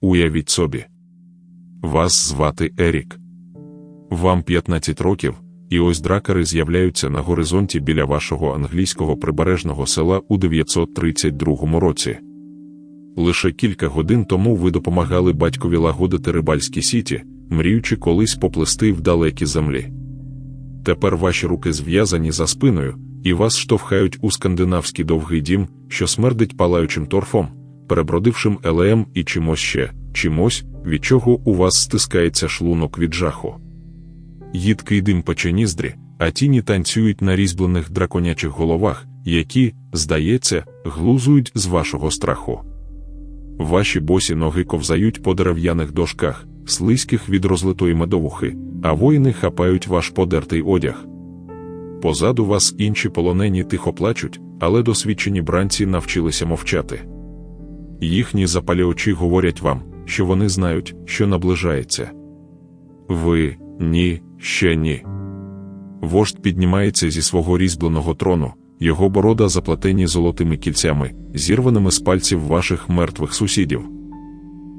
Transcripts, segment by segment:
Уявіть собі. Вас звати Ерік. Вам 15 років, і ось дракари з'являються на горизонті біля вашого англійського прибережного села у 932 році. Лише кілька годин тому ви допомагали батькові лагодити рибальські сіті, мріючи колись поплести в далекі землі. Тепер ваші руки зв'язані за спиною, і вас штовхають у скандинавський довгий дім, що смердить палаючим торфом, перебродившим елеєм і чимось ще, чимось, від чого у вас стискається шлунок від жаху. Їдкий дим пече ніздрі, а тіні танцюють на різьблених драконячих головах, які, здається, глузують з вашого страху. Ваші босі ноги ковзають по дерев'яних дошках, слизьких від розлитої медовухи, а воїни хапають ваш подертий одяг. Позаду вас інші полонені тихо плачуть, але досвідчені бранці навчилися мовчати. Їхні запалі очі говорять вам, що вони знають, що наближається. Ви ні, ще ні. Вождь піднімається зі свого різьбленого трону, його борода заплетені золотими кільцями, зірваними з пальців ваших мертвих сусідів.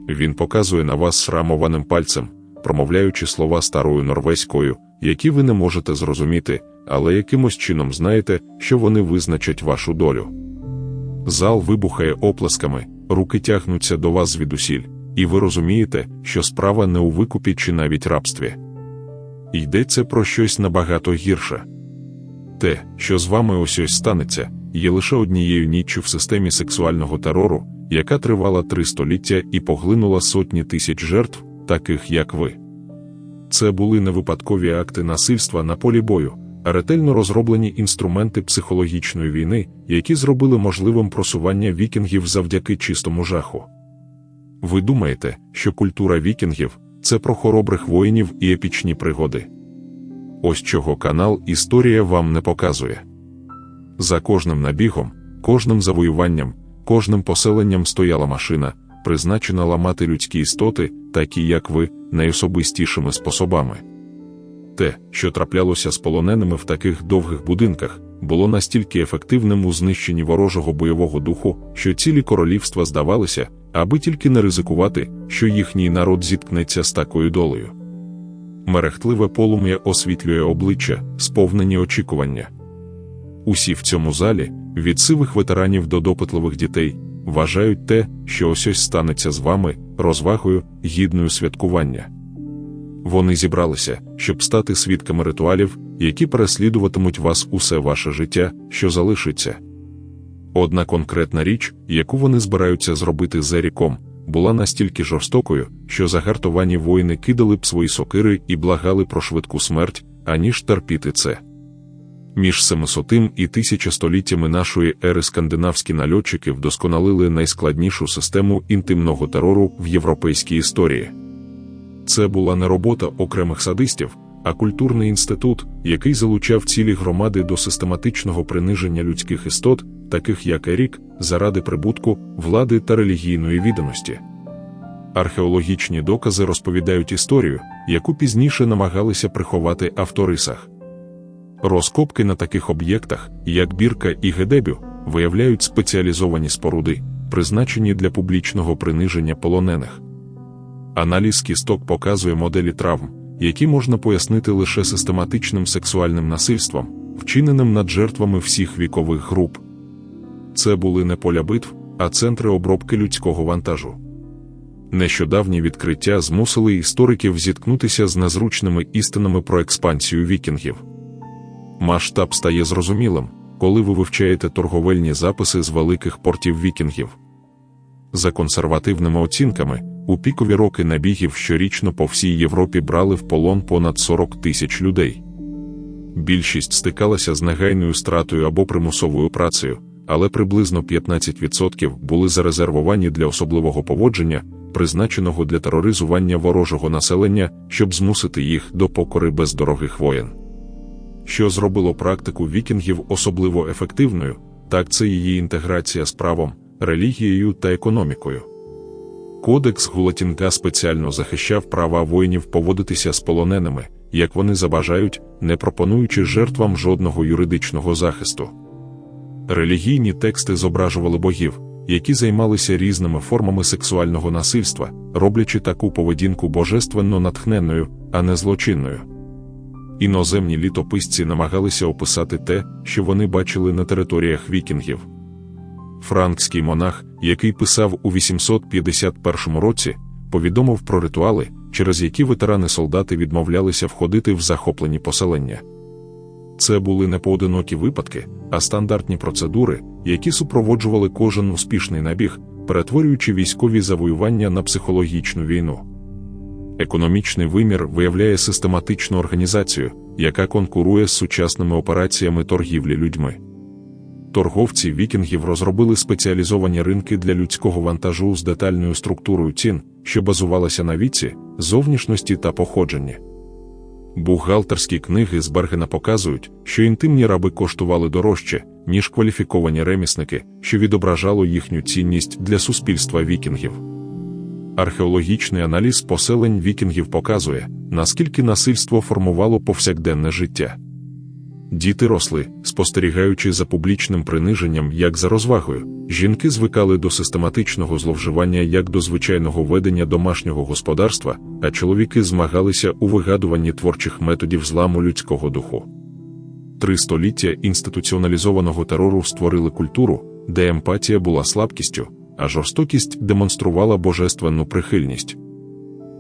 Він показує на вас срамованим пальцем, промовляючи слова старою норвезькою, які ви не можете зрозуміти, але якимось чином знаєте, що вони визначать вашу долю. Зал вибухає оплесками, руки тягнуться до вас звідусіль, і ви розумієте, що справа не у викупі чи навіть рабстві. Йдеться про щось набагато гірше. Те, що з вами ось ось станеться, є лише однією ніччю в системі сексуального терору, яка тривала три століття і поглинула сотні тисяч жертв, таких як ви. Це були не випадкові акти насильства на полі бою, ретельно розроблені інструменти психологічної війни, які зробили можливим просування вікінгів завдяки чистому жаху. Ви думаєте, що культура вікінгів це про хоробрих воїнів і епічні пригоди. Ось чого канал Історія вам не показує. За кожним набігом, кожним завоюванням, кожним поселенням стояла машина, призначена ламати людські істоти, такі як ви, найособистішими способами. Те, що траплялося з полоненими в таких довгих будинках, було настільки ефективним у знищенні ворожого бойового духу, що цілі королівства здавалися, аби тільки не ризикувати, що їхній народ зіткнеться з такою долею. Мерехтливе полум'я освітлює обличчя, сповнені очікування. Усі в цьому залі, від сивих ветеранів до допитливих дітей, вважають те, що ось ось станеться з вами, розвагою, гідною святкування. Вони зібралися, щоб стати свідками ритуалів, які переслідуватимуть вас усе ваше життя, що залишиться. Одна конкретна річ, яку вони збираються зробити з Еріком, була настільки жорстокою, що загартовані воїни кидали б свої сокири і благали про швидку смерть, аніж терпіти це. Між 700 і тисячостоліттями нашої ери скандинавські нальотчики вдосконалили найскладнішу систему інтимного терору в європейській історії. Це була не робота окремих садистів, а культурний інститут, який залучав цілі громади до систематичного приниження людських істот, таких як Ерік, заради прибутку, влади та релігійної відданості. Археологічні докази розповідають історію, яку пізніше намагалися приховати авторисах. Розкопки на таких об'єктах, як Бірка і Гедебю, виявляють спеціалізовані споруди, призначені для публічного приниження полонених. Аналіз кісток показує моделі травм, які можна пояснити лише систематичним сексуальним насильством, вчиненим над жертвами всіх вікових груп. Це були не поля битв, а центри обробки людського вантажу. Нещодавні відкриття змусили істориків зіткнутися з незручними істинами про експансію вікінгів. Масштаб стає зрозумілим, коли ви вивчаєте торговельні записи з великих портів вікінгів. За консервативними оцінками, у пікові роки набігів щорічно по всій Європі брали в полон понад 40 тисяч людей. Більшість стикалася з негайною стратою або примусовою працею, але приблизно 15% були зарезервовані для особливого поводження, призначеного для тероризування ворожого населення, щоб змусити їх до покори без дорогих воєн. Що зробило практику вікінгів особливо ефективною, так це її інтеграція з правом, релігією та економікою. Кодекс Гулатінга спеціально захищав права воїнів поводитися з полоненими, як вони забажають, не пропонуючи жертвам жодного юридичного захисту. Релігійні тексти зображували богів, які займалися різними формами сексуального насильства, роблячи таку поведінку божественно натхненною, а не злочинною. Іноземні літописці намагалися описати те, що вони бачили на територіях вікінгів. Франкський монах, який писав у 851 році, повідомив про ритуали, через які ветерани солдати відмовлялися входити в захоплені поселення. Це були не поодинокі випадки, а стандартні процедури, які супроводжували кожен успішний набіг, перетворюючи військові завоювання на психологічну війну. Економічний вимір виявляє систематичну організацію, яка конкурує з сучасними операціями торгівлі людьми. Торговці вікінгів розробили спеціалізовані ринки для людського вантажу з детальною структурою цін, що базувалася на віці, зовнішності та походженні. Бухгалтерські книги з Бергена показують, що інтимні раби коштували дорожче, ніж кваліфіковані ремісники, що відображало їхню цінність для суспільства вікінгів. Археологічний аналіз поселень вікінгів показує, наскільки насильство формувало повсякденне життя. Діти росли, спостерігаючи за публічним приниженням як за розвагою, жінки звикали до систематичного зловживання як до звичайного ведення домашнього господарства, а чоловіки змагалися у вигадуванні творчих методів зламу людського духу. Три століття інституціоналізованого терору створили культуру, де емпатія була слабкістю, а жорстокість демонструвала божественну прихильність.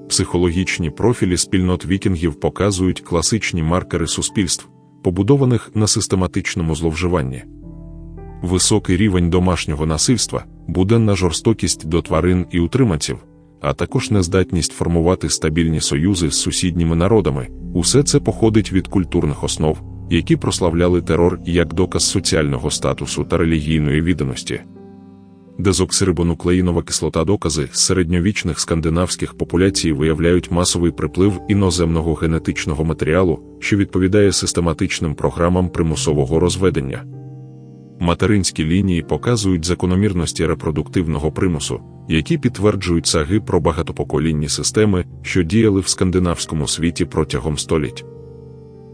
Психологічні профілі спільнот вікінгів показують класичні маркери суспільств побудованих на систематичному зловживанні. Високий рівень домашнього насильства, буденна жорстокість до тварин і утриманців, а також нездатність формувати стабільні союзи з сусідніми народами, усе це походить від культурних основ, які прославляли терор як доказ соціального статусу та релігійної відданості. Дезоксирибонуклеїнова кислота докази середньовічних скандинавських популяцій виявляють масовий приплив іноземного генетичного матеріалу, що відповідає систематичним програмам примусового розведення. Материнські лінії показують закономірності репродуктивного примусу, які підтверджують саги про багатопоколінні системи, що діяли в скандинавському світі протягом століть.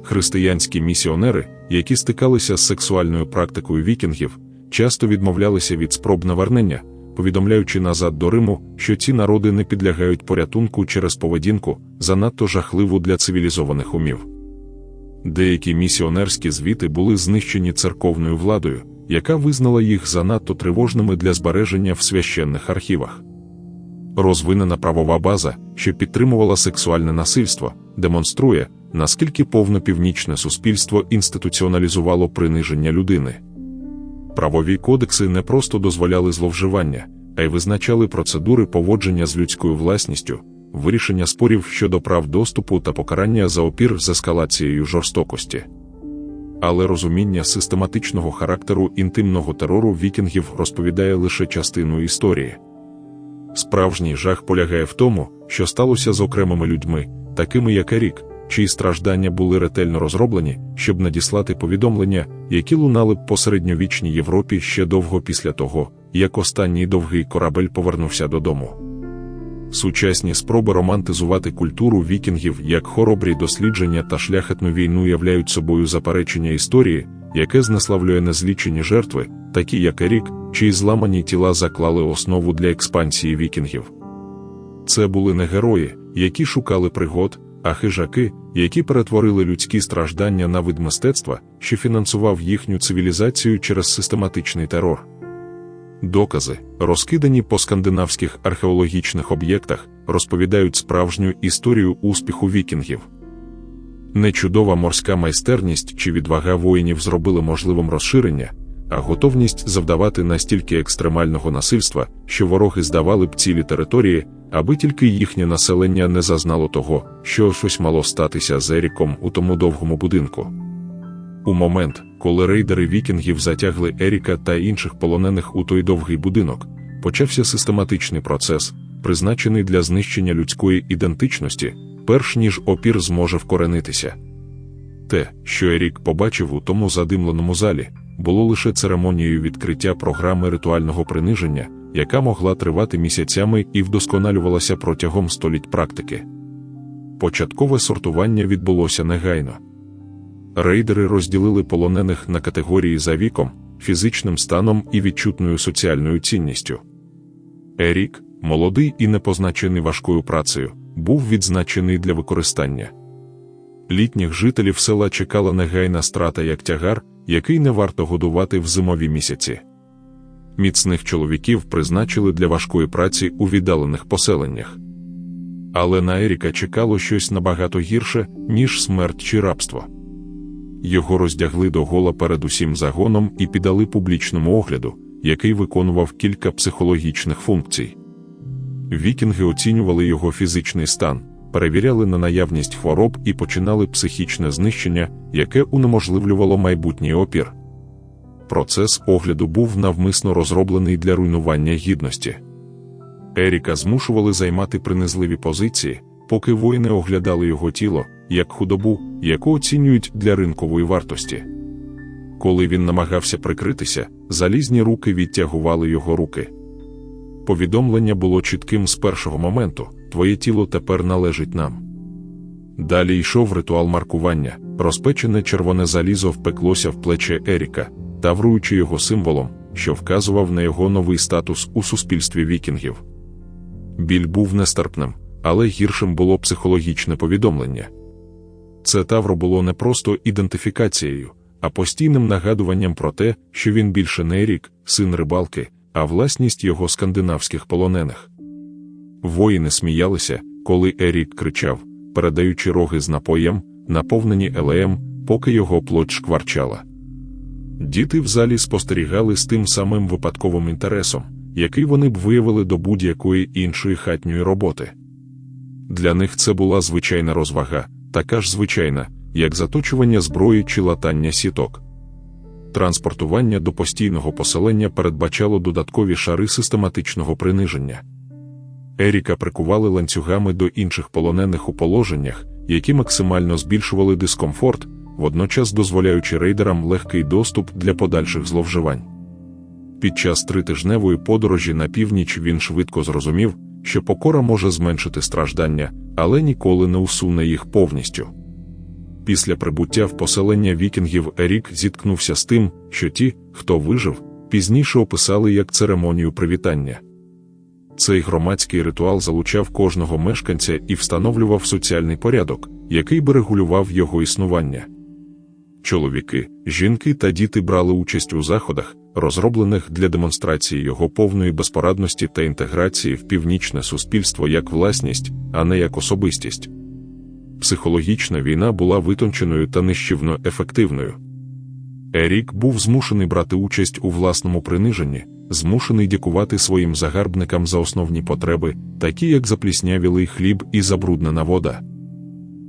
Християнські місіонери, які стикалися з сексуальною практикою вікінгів, часто відмовлялися від спроб навернення, повідомляючи назад до Риму, що ці народи не підлягають порятунку через поведінку, занадто жахливу для цивілізованих умів. Деякі місіонерські звіти були знищені церковною владою, яка визнала їх занадто тривожними для збереження в священних архівах. Розвинена правова база, що підтримувала сексуальне насильство, демонструє, наскільки повно північне суспільство інституціоналізувало приниження людини. Правові кодекси не просто дозволяли зловживання, а й визначали процедури поводження з людською власністю, вирішення спорів щодо прав доступу та покарання за опір з ескалацією жорстокості. Але розуміння систематичного характеру інтимного терору вікінгів розповідає лише частину історії. Справжній жах полягає в тому, що сталося з окремими людьми, такими як Ерік, чиї страждання були ретельно розроблені, щоб надіслати повідомлення, які лунали б по середньовічній Європі ще довго після того, як останній довгий корабель повернувся додому. Сучасні спроби романтизувати культуру вікінгів як хоробрі дослідження та шляхетну війну являють собою заперечення історії, яке знеславлює незлічені жертви, такі як Ерік, чиї зламані тіла заклали основу для експансії вікінгів. Це були не герої, які шукали пригод, а хижаки, які перетворили людські страждання на вид мистецтва, що фінансував їхню цивілізацію через систематичний терор. Докази, розкидані по скандинавських археологічних об'єктах, розповідають справжню історію успіху вікінгів. Нечудова морська майстерність чи відвага воїнів зробили можливим розширення, а готовність завдавати настільки екстремального насильства, що вороги здавали б цілі території, аби тільки їхнє населення не зазнало того, що щось мало статися з Еріком у тому довгому будинку. У момент, коли рейдери вікінгів затягли Еріка та інших полонених у той довгий будинок, почався систематичний процес, призначений для знищення людської ідентичності, перш ніж опір зможе вкоренитися. Те, що Ерік побачив у тому задимленому залі, було лише церемонією відкриття програми ритуального приниження, яка могла тривати місяцями і вдосконалювалася протягом століть практики. Початкове сортування відбулося негайно. Рейдери розділили полонених на категорії за віком, фізичним станом і відчутною соціальною цінністю. Ерік, молодий і непозначений важкою працею, був відзначений для використання. Літніх жителів села чекала негайна страта як тягар, який не варто годувати в зимові місяці. Міцних чоловіків призначили для важкої праці у віддалених поселеннях. Але на Еріка чекало щось набагато гірше, ніж смерть чи рабство. Його роздягли до гола перед усім загоном і піддали публічному огляду, який виконував кілька психологічних функцій. Вікінги оцінювали його фізичний стан, перевіряли на наявність хвороб і починали психічне знищення, яке унеможливлювало майбутній опір. Процес огляду був навмисно розроблений для руйнування гідності. Еріка змушували займати принизливі позиції, поки воїни оглядали його тіло як худобу, яку оцінюють для ринкової вартості. Коли він намагався прикритися, залізні руки відтягували його руки. Повідомлення було чітким з першого моменту твоє тіло тепер належить нам. Далі йшов ритуал маркування, розпечене червоне залізо впеклося в плече Еріка, тавруючи його символом, що вказував на його новий статус у суспільстві вікінгів. Біль був нестерпним, але гіршим було психологічне повідомлення. Це тавро було не просто ідентифікацією, а постійним нагадуванням про те, що він більше не рік, син рибалки, а власність його скандинавських полонених. Воїни сміялися, коли Ерік кричав, передаючи роги з напоєм, наповнені елеєм, поки його плоть шкварчала. Діти в залі спостерігали з тим самим випадковим інтересом, який вони б виявили до будь-якої іншої хатньої роботи. Для них це була звичайна розвага, така ж звичайна, як заточування зброї чи латання сіток. Транспортування до постійного поселення передбачало додаткові шари систематичного приниження. Еріка прикували ланцюгами до інших полонених у положеннях, які максимально збільшували дискомфорт, водночас дозволяючи рейдерам легкий доступ для подальших зловживань. Під час тритижневої подорожі на північ він швидко зрозумів, що покора може зменшити страждання, але ніколи не усуне їх повністю. Після прибуття в поселення вікінгів Ерік зіткнувся з тим, що ті, хто вижив, пізніше описали як церемонію привітання. Цей громадський ритуал залучав кожного мешканця і встановлював соціальний порядок, який би регулював його існування. Чоловіки, жінки та діти брали участь у заходах, розроблених для демонстрації його повної безпорадності та інтеграції в північне суспільство як власність, а не як особистість. Психологічна війна була витонченою та нищівно ефективною. Ерік був змушений брати участь у власному приниженні, змушений дякувати своїм загарбникам за основні потреби, такі як запліснявілий хліб і забруднена вода.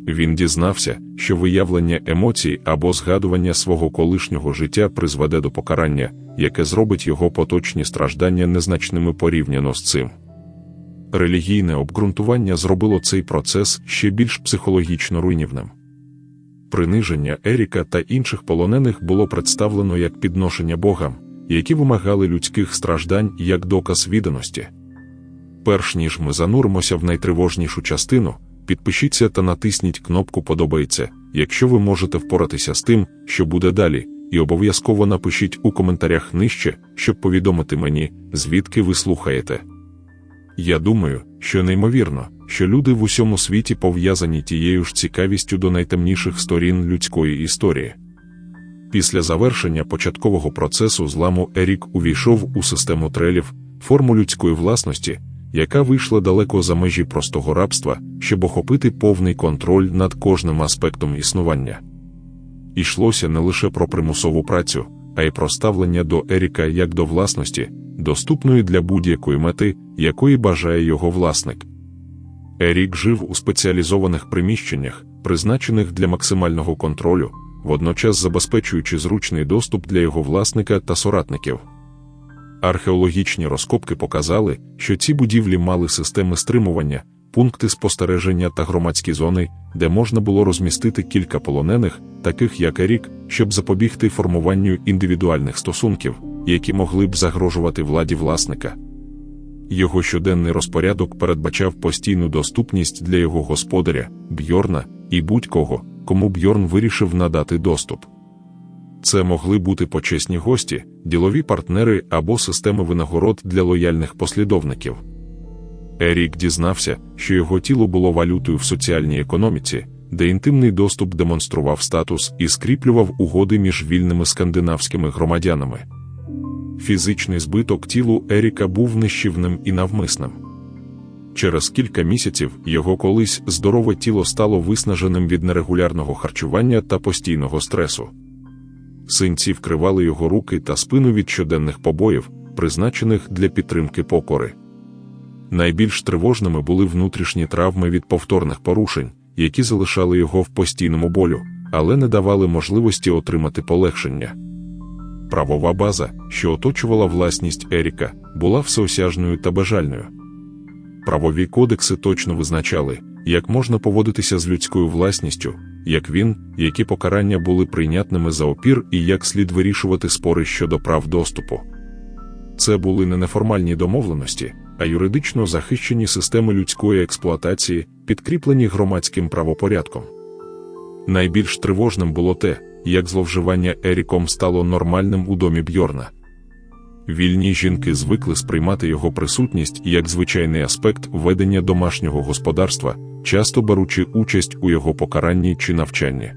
Він дізнався, що виявлення емоцій або згадування свого колишнього життя призведе до покарання, яке зробить його поточні страждання незначними порівняно з цим. Релігійне обґрунтування зробило цей процес ще більш психологічно руйнівним. Приниження Еріка та інших полонених було представлено як підношення богам, які вимагали людських страждань як доказ відданості. Перш ніж ми зануримося в найтривожнішу частину, підпишіться та натисніть кнопку Подобається, якщо ви можете впоратися з тим, що буде далі, і обов'язково напишіть у коментарях нижче, щоб повідомити мені, звідки ви слухаєте. Я думаю, що неймовірно, що люди в усьому світі пов'язані тією ж цікавістю до найтемніших сторін людської історії. Після завершення початкового процесу зламу Ерік увійшов у систему трелів, форму людської власності, яка вийшла далеко за межі простого рабства, щоб охопити повний контроль над кожним аспектом існування. Ішлося не лише про примусову працю, а й про ставлення до Еріка як до власності, доступної для будь-якої мети, якої бажає його власник. Ерік жив у спеціалізованих приміщеннях, призначених для максимального контролю, водночас забезпечуючи зручний доступ для його власника та соратників. Археологічні розкопки показали, що ці будівлі мали системи стримування, пункти спостереження та громадські зони, де можна було розмістити кілька полонених, таких як Ерік, щоб запобігти формуванню індивідуальних стосунків, які могли б загрожувати владі власника. Його щоденний розпорядок передбачав постійну доступність для його господаря, Бьорна і будь-кого, кому Бьорн вирішив надати доступ. Це могли бути почесні гості, ділові партнери або системи винагород для лояльних послідовників. Ерік дізнався, що його тіло було валютою в соціальній економіці, де інтимний доступ демонстрував статус і скріплював угоди між вільними скандинавськими громадянами. Фізичний збиток тілу Еріка був нищівним і навмисним. Через кілька місяців його колись здорове тіло стало виснаженим від нерегулярного харчування та постійного стресу. Синці вкривали його руки та спину від щоденних побоїв, призначених для підтримки покори. Найбільш тривожними були внутрішні травми від повторних порушень, які залишали його в постійному болю, але не давали можливості отримати полегшення. Правова база, що оточувала власність Еріка, була всеосяжною та бажальною. Правові кодекси точно визначали, як можна поводитися з людською власністю, як він, які покарання були прийнятними за опір і як слід вирішувати спори щодо прав доступу. Це були не неформальні домовленості, а юридично захищені системи людської експлуатації, підкріплені громадським правопорядком. Найбільш тривожним було те, як зловживання Еріком стало нормальним у домі Бьорна. Вільні жінки звикли сприймати його присутність як звичайний аспект ведення домашнього господарства, часто беручи участь у його покаранні чи навчанні.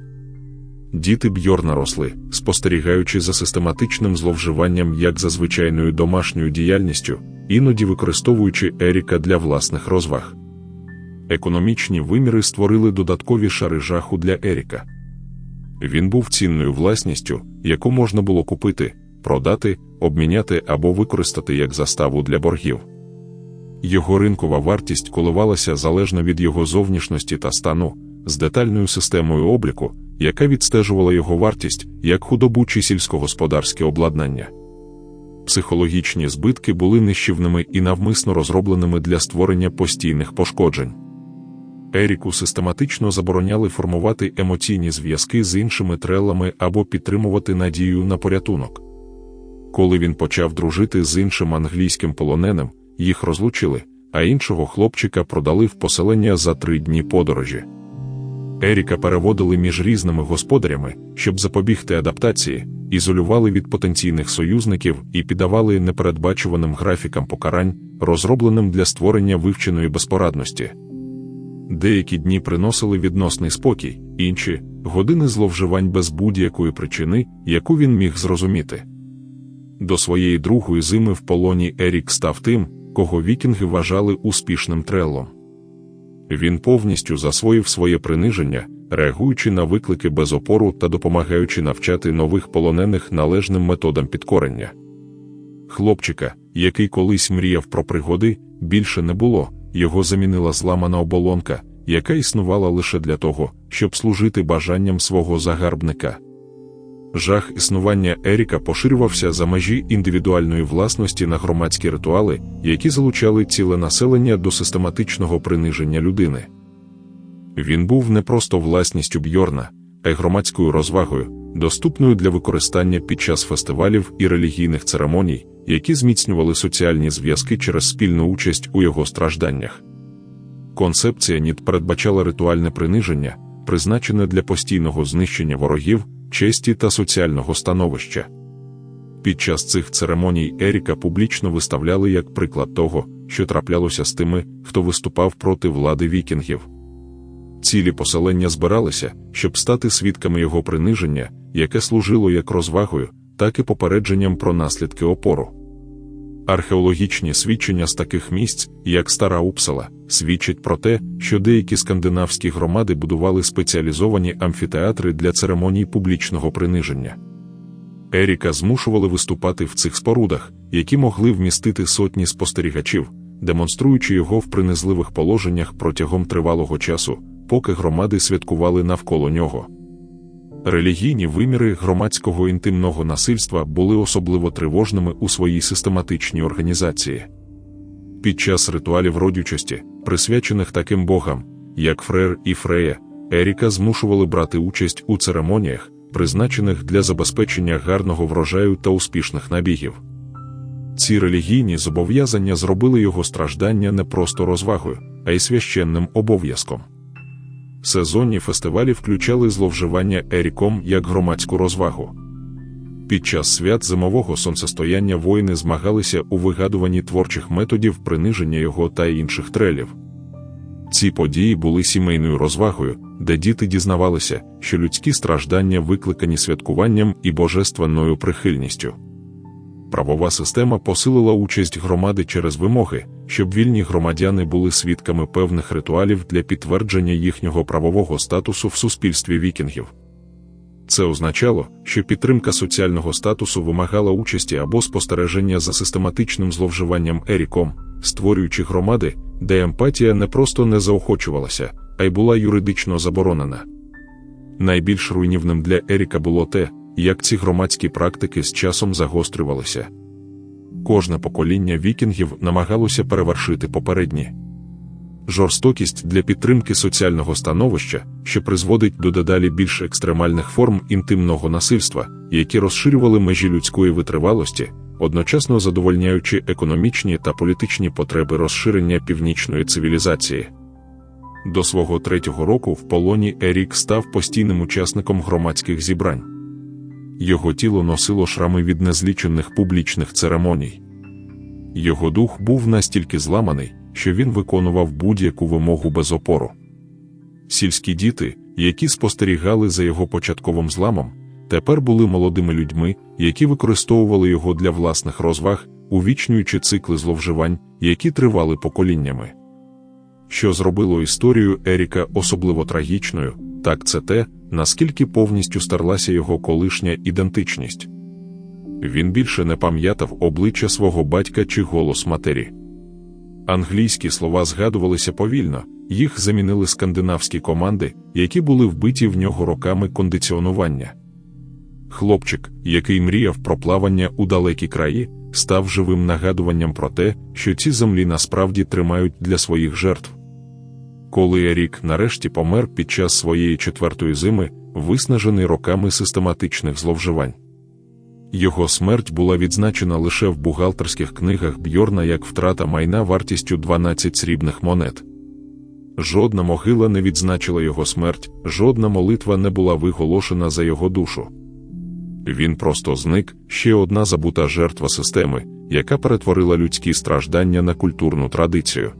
Діти Бьорна росли, спостерігаючи за систематичним зловживанням як за звичайною домашньою діяльністю, іноді використовуючи Еріка для власних розваг. Економічні виміри створили додаткові шари жаху для Еріка. Він був цінною власністю, яку можна було купити, продати, обміняти або використати як заставу для боргів. Його ринкова вартість коливалася залежно від його зовнішності та стану, з детальною системою обліку, яка відстежувала його вартість як худобу чи сільськогосподарське обладнання. Психологічні збитки були нищівними і навмисно розробленими для створення постійних пошкоджень. Еріку систематично забороняли формувати емоційні зв'язки з іншими трелами або підтримувати надію на порятунок. Коли він почав дружити з іншим англійським полоненим, їх розлучили, а іншого хлопчика продали в поселення за три дні подорожі. Еріка переводили між різними господарями, щоб запобігти адаптації, ізолювали від потенційних союзників і піддавали непередбачуваним графікам покарань, розробленим для створення вивченої безпорадності. Деякі дні приносили відносний спокій, інші години зловживань без будь-якої причини, яку він міг зрозуміти. До своєї другої зими в полоні Ерік став тим, кого вікінги вважали успішним треллом. Він повністю засвоїв своє приниження, реагуючи на виклики без опору та допомагаючи навчати нових полонених належним методам підкорення. Хлопчика, який колись мріяв про пригоди, більше не було, його замінила зламана оболонка, яка існувала лише для того, щоб служити бажанням свого загарбника. Жах існування Еріка поширювався за межі індивідуальної власності на громадські ритуали, які залучали ціле населення до систематичного приниження людини. Він був не просто власністю Бьорна, а й громадською розвагою, доступною для використання під час фестивалів і релігійних церемоній, які зміцнювали соціальні зв'язки через спільну участь у його стражданнях. Концепція НІТ передбачала ритуальне приниження, призначене для постійного знищення ворогів честі та соціального становища. Під час цих церемоній Еріка публічно виставляли як приклад того, що траплялося з тими, хто виступав проти влади вікінгів. Цілі поселення збиралися, щоб стати свідками його приниження, яке служило як розвагою, так і попередженням про наслідки опору. Археологічні свідчення з таких місць, як Стара Упсала, свідчать про те, що деякі скандинавські громади будували спеціалізовані амфітеатри для церемоній публічного приниження. Еріка змушували виступати в цих спорудах, які могли вмістити сотні спостерігачів, демонструючи його в принизливих положеннях протягом тривалого часу, поки громади святкували навколо нього. Релігійні виміри громадського інтимного насильства були особливо тривожними у своїй систематичній організації. Під час ритуалів родючості, присвячених таким богам, як Фрер і Фрея, Еріка змушували брати участь у церемоніях, призначених для забезпечення гарного врожаю та успішних набігів. Ці релігійні зобов'язання зробили його страждання не просто розвагою, а й священним обов'язком. Сезонні фестивалі включали зловживання Еріком як громадську розвагу. Під час свят зимового сонцестояння воїни змагалися у вигадуванні творчих методів приниження його та інших трелів. Ці події були сімейною розвагою, де діти дізнавалися, що людські страждання викликані святкуванням і божественною прихильністю. Правова система посилила участь громади через вимоги, щоб вільні громадяни були свідками певних ритуалів для підтвердження їхнього правового статусу в суспільстві вікінгів. Це означало, що підтримка соціального статусу вимагала участі або спостереження за систематичним зловживанням еріком, створюючи громади, де емпатія не просто не заохочувалася, а й була юридично заборонена. Найбільш руйнівним для Еріка було те, як ці громадські практики з часом загострювалися. Кожне покоління вікінгів намагалося перевершити попередні. Жорстокість для підтримки соціального становища, що призводить до дедалі більш екстремальних форм інтимного насильства, які розширювали межі людської витривалості, одночасно задовольняючи економічні та політичні потреби розширення північної цивілізації. До свого третього року в полоні Ерік став постійним учасником громадських зібрань. Його тіло носило шрами від незлічених публічних церемоній. Його дух був настільки зламаний, що він виконував будь-яку вимогу без опору. Сільські діти, які спостерігали за його початковим зламом, тепер були молодими людьми, які використовували його для власних розваг, увічнюючи цикли зловживань, які тривали поколіннями. Що зробило історію Еріка особливо трагічною, так це те, наскільки повністю старлася його колишня ідентичність. Він більше не пам'ятав обличчя свого батька чи голос матері. Англійські слова згадувалися повільно, їх замінили скандинавські команди, які були вбиті в нього роками кондиціонування. Хлопчик, який мріяв про плавання у далекі краї, став живим нагадуванням про те, що ці землі насправді тримають для своїх жертв. Коли Ерік нарешті помер під час своєї четвертої зими, виснажений роками систематичних зловживань. Його смерть була відзначена лише в бухгалтерських книгах Бьорна як втрата майна вартістю 12 срібних монет. Жодна могила не відзначила його смерть, жодна молитва не була виголошена за його душу. Він просто зник ще одна забута жертва системи, яка перетворила людські страждання на культурну традицію.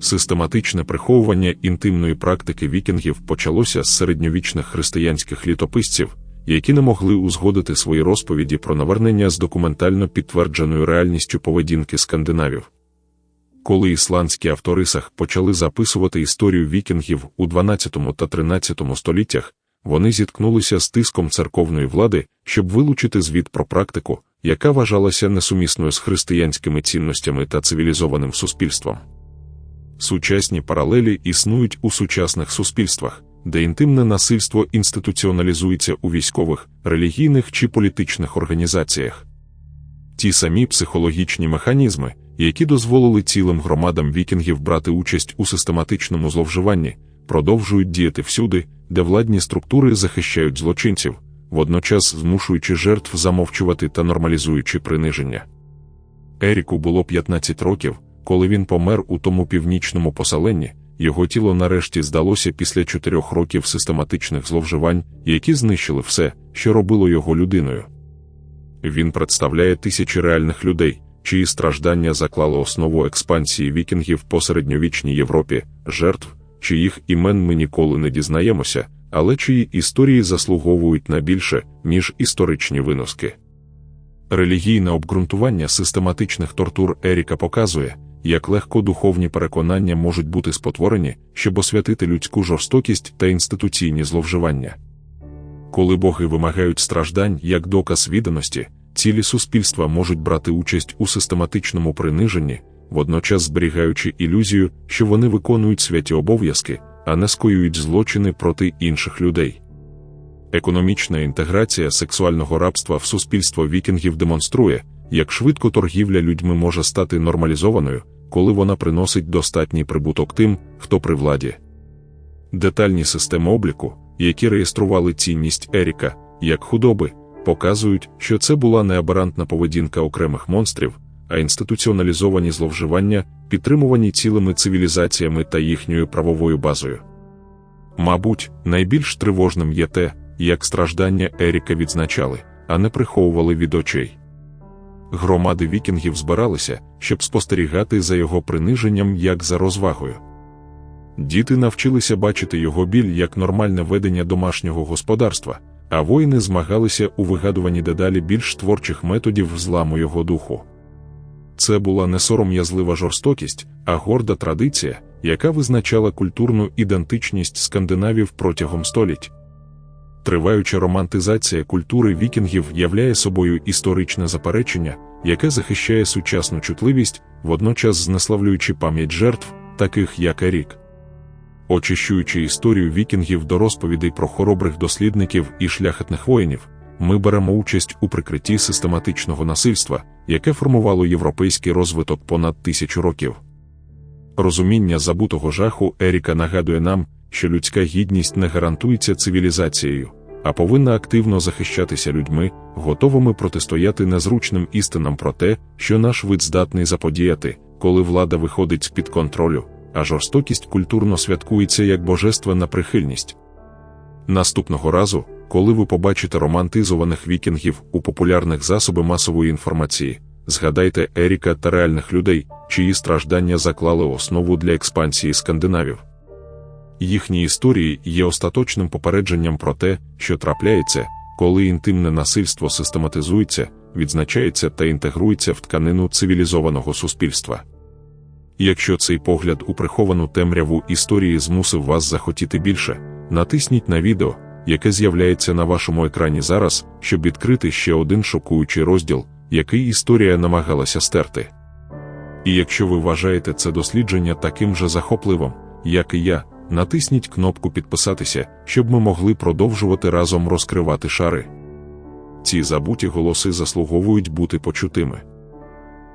Систематичне приховування інтимної практики вікінгів почалося з середньовічних християнських літописців, які не могли узгодити свої розповіді про навернення з документально підтвердженою реальністю поведінки скандинавів. Коли ісландські авторисах почали записувати історію вікінгів у 12 та 13 століттях, вони зіткнулися з тиском церковної влади, щоб вилучити звіт про практику, яка вважалася несумісною з християнськими цінностями та цивілізованим суспільством. Сучасні паралелі існують у сучасних суспільствах, де інтимне насильство інституціоналізується у військових, релігійних чи політичних організаціях. Ті самі психологічні механізми, які дозволили цілим громадам вікінгів брати участь у систематичному зловживанні, продовжують діяти всюди, де владні структури захищають злочинців, водночас змушуючи жертв замовчувати та нормалізуючи приниження. Еріку було 15 років, коли він помер у тому північному поселенні, його тіло нарешті здалося після чотирьох років систематичних зловживань, які знищили все, що робило його людиною. Він представляє тисячі реальних людей, чиї страждання заклали основу експансії вікінгів по середньовічній Європі, жертв, чиїх імен ми ніколи не дізнаємося, але чиї історії заслуговують на більше, ніж історичні виноски. Релігійне обґрунтування систематичних тортур Еріка показує, як легко духовні переконання можуть бути спотворені, щоб освятити людську жорстокість та інституційні зловживання. Коли боги вимагають страждань як доказ відданості, цілі суспільства можуть брати участь у систематичному приниженні, водночас зберігаючи ілюзію, що вони виконують святі обов'язки, а не скоюють злочини проти інших людей. Економічна інтеграція сексуального рабства в суспільство вікінгів демонструє, як швидко торгівля людьми може стати нормалізованою, коли вона приносить достатній прибуток тим, хто при владі. Детальні системи обліку, які реєстрували цінність Еріка, як худоби, показують, що це була не абарантна поведінка окремих монстрів, а інституціоналізовані зловживання, підтримувані цілими цивілізаціями та їхньою правовою базою. Мабуть, найбільш тривожним є те, як страждання Еріка відзначали, а не приховували від очей. Громади вікінгів збиралися, щоб спостерігати за його приниженням як за розвагою. Діти навчилися бачити його біль як нормальне ведення домашнього господарства, а воїни змагалися у вигадуванні дедалі більш творчих методів зламу його духу. Це була не сором'язлива жорстокість, а горда традиція, яка визначала культурну ідентичність скандинавів протягом століть. Триваюча романтизація культури вікінгів являє собою історичне заперечення, яке захищає сучасну чутливість, водночас знеславлюючи пам'ять жертв, таких як Ерік. Очищуючи історію вікінгів до розповідей про хоробрих дослідників і шляхетних воїнів, ми беремо участь у прикритті систематичного насильства, яке формувало європейський розвиток понад тисячу років. Розуміння забутого жаху Еріка нагадує нам, що людська гідність не гарантується цивілізацією, а повинна активно захищатися людьми, готовими протистояти незручним істинам про те, що наш вид здатний заподіяти, коли влада виходить з під контролю, а жорстокість культурно святкується як божественна прихильність. Наступного разу, коли ви побачите романтизованих вікінгів у популярних засобах масової інформації, згадайте Еріка та реальних людей, чиї страждання заклали основу для експансії скандинавів. Їхні історії є остаточним попередженням про те, що трапляється, коли інтимне насильство систематизується, відзначається та інтегрується в тканину цивілізованого суспільства. Якщо цей погляд у приховану темряву історії змусив вас захотіти більше, натисніть на відео, яке з'являється на вашому екрані зараз, щоб відкрити ще один шокуючий розділ, який історія намагалася стерти. І якщо ви вважаєте це дослідження таким же захопливим, як і я, натисніть кнопку підписатися, щоб ми могли продовжувати разом розкривати шари. Ці забуті голоси заслуговують бути почутими.